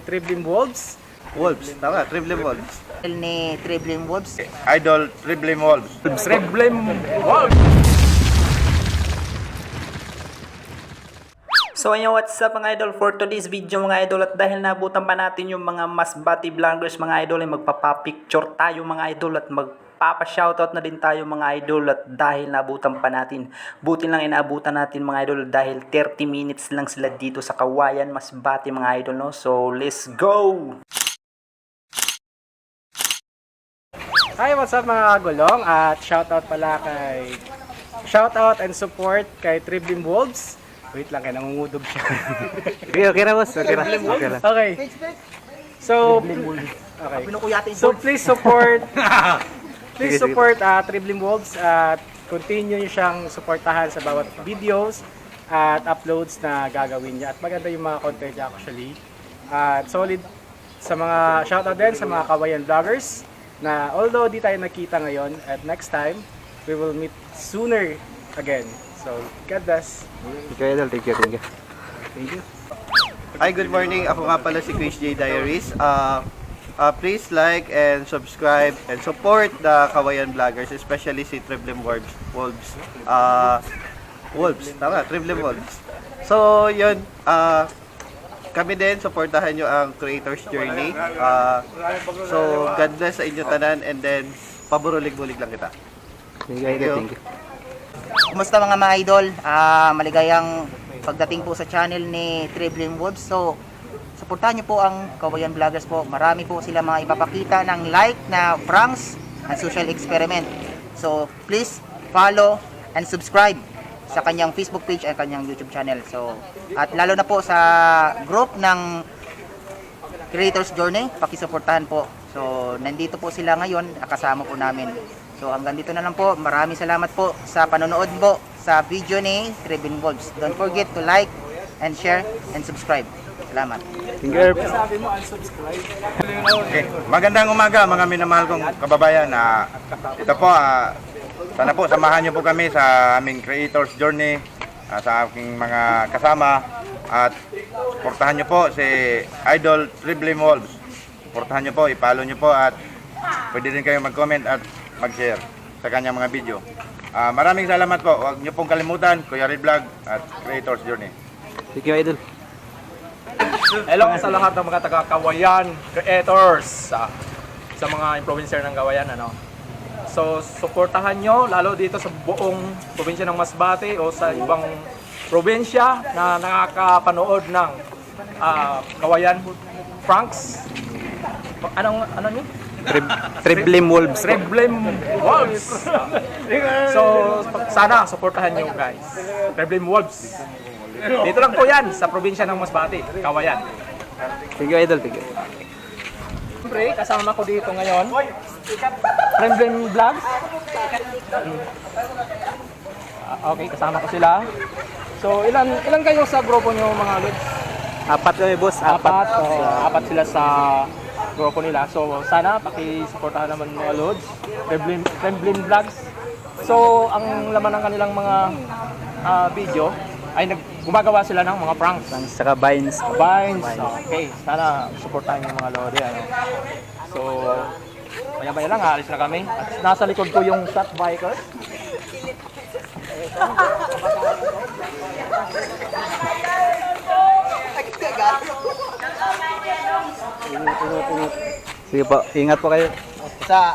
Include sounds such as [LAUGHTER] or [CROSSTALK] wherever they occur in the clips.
Triblim Wolves. Wolves, tama, Triblim Wolves. ni Triblim Wolves. Idol, Triblim Wolves. Triblim Wolves. So ayun, what's up mga idol for today's video mga idol at dahil nabutan pa natin yung mga mas bati vloggers mga idol ay magpapapicture tayo mga idol at magpapa-shoutout na din tayo mga idol at dahil nabutan pa natin buti lang inaabutan natin mga idol dahil 30 minutes lang sila dito sa Kawayan mas bati mga idol no so let's go Hi, what's up mga kagulong? At shoutout pala kay... Shoutout and support kay Triblim Wolves. Wait lang, kaya nangungudog siya. Okay, okay na boss. Okay lang. Okay lang. okay. So, okay. So please support [LAUGHS] please Sige, sige. support uh, Triblim Wolves at continue niyo siyang suportahan sa bawat videos at uploads na gagawin niya. At maganda yung mga content niya actually. At solid sa mga shoutout din sa mga kawayan vloggers na although di tayo nakita ngayon at next time we will meet sooner again. So, God bless. Okay, idol. Thank you, thank you. Thank you. Hi, good morning. Ako nga pala si Chris J. Diaries. Uh, uh, please like and subscribe and support the Kawayan Vloggers, especially si Triblim Wolves. Wolves. Uh, Wolves, tama, Triblim Wolves. So, yun. Uh, kami din, supportahan nyo ang Creator's Journey. Uh, so, God bless sa inyo tanan and then, paburulig-bulig lang kita. Thank you. Thank you. Kumusta mga mga idol? Ah, maligayang pagdating po sa channel ni Triblim Wolves. So, suportahan niyo po ang Kawayan Vloggers po. Marami po sila mga ipapakita ng like na pranks and social experiment. So, please follow and subscribe sa kanyang Facebook page at kanyang YouTube channel. So, at lalo na po sa group ng Creators Journey, pakisuportahan po. So, nandito po sila ngayon, kasama po namin. So, hanggang dito na lang po. Maraming salamat po sa panonood po sa video ni Tribin Wolves. Don't forget to like and share and subscribe. Salamat. Thank you. Okay. Magandang umaga mga minamahal kong kababayan. na ito po, ah, sana po samahan niyo po kami sa aming Creators Journey ah, sa aking mga kasama at portahan niyo po si Idol Triblim Wolves. Portahan niyo po, i-follow niyo po at pwede rin kayo mag-comment at mag-share sa kanyang mga video. Ah, maraming salamat po. Huwag niyo pong kalimutan, Kuya Red Vlog at Creators Journey. Thank you, idol. Hello sa lahat ng mga taga-Kawayan creators sa, sa mga influencer ng Kawayan ano. So suportahan nyo lalo dito sa buong probinsya ng Masbate o sa ibang probinsya na nakakapanood ng ah, Kawayan Franks. Anong ano niyo? Trib Triblim Wolves. po. Treblem Wolves. [LAUGHS] so sana suportahan nyo guys. Treblem Wolves. Dito lang po yan sa probinsya ng Masbate, Kawayan. Thank you, idol. Thank you. Siyempre, kasama ko dito ngayon. Trembling Vlogs. Ah, okay, kasama ko sila. So, ilan ilan kayo sa grupo nyo mga lods? Apat kami, boss. Apat. Apat. So, apat sila sa grupo nila. So, sana paki-suportahan naman mga lods. Trembling, Trembling Vlogs. So, ang laman ng kanilang mga ah, video ay nag gumagawa sila ng mga pranks. Ang saka Vines. Vines. Okay, sana suportahan yung mga lodi. Ano. So, maya-maya lang, alis na kami. At nasa likod ko yung shot bikers. Sige po. Ingat po kayo. Sa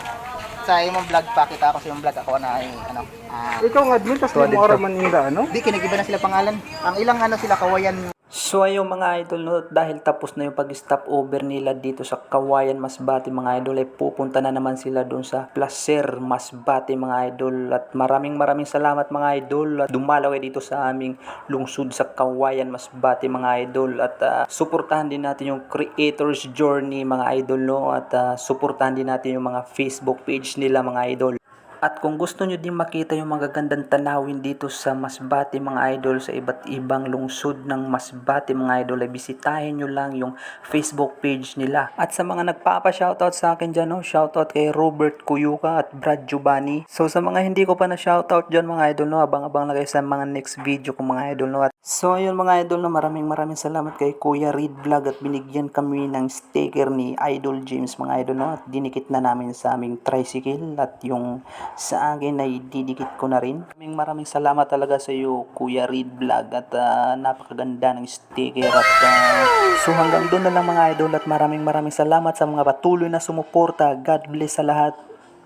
sa imong vlog pa kita ako sa imong vlog ako na ay ano ah Ikaw nga admin, tapos mo ka. oras Manila, ano? di kinigiba na sila pangalan. Ang ilang ano sila kawayan So ayun mga idol, no, dahil tapos na yung pag-stop over nila dito sa Kawayan Masbate mga idol, ay pupunta na naman sila doon sa Placer Masbate mga idol. At maraming maraming salamat mga idol at dumalaw dito sa aming lungsod sa Kawayan Masbate mga idol. At ah, suportahan din natin yung Creator's Journey mga idol no, at ah, suportahan din natin yung mga Facebook page nila mga idol. At kung gusto nyo din makita yung magagandang tanawin dito sa Masbate mga idol sa iba't ibang lungsod ng Masbate mga idol ay bisitahin nyo lang yung Facebook page nila. At sa mga nagpapa-shoutout sa akin dyan, no, shoutout kay Robert Kuyuka at Brad Giovanni. So sa mga hindi ko pa na shoutout dyan mga idol, no, abang-abang na kayo sa mga next video ko mga idol. No. At so ayun mga idol, no, maraming maraming salamat kay Kuya Reed Vlog at binigyan kami ng sticker ni Idol James mga idol. No, at dinikit na namin sa aming tricycle at yung sa akin ay didikit ko na rin. Maraming maraming salamat talaga sa iyo Kuya Reed Vlog at ah, napakaganda ng sticker at ah, so hanggang doon na lang mga idol at maraming maraming salamat sa mga patuloy na sumuporta. God bless sa lahat.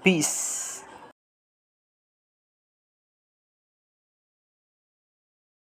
Peace!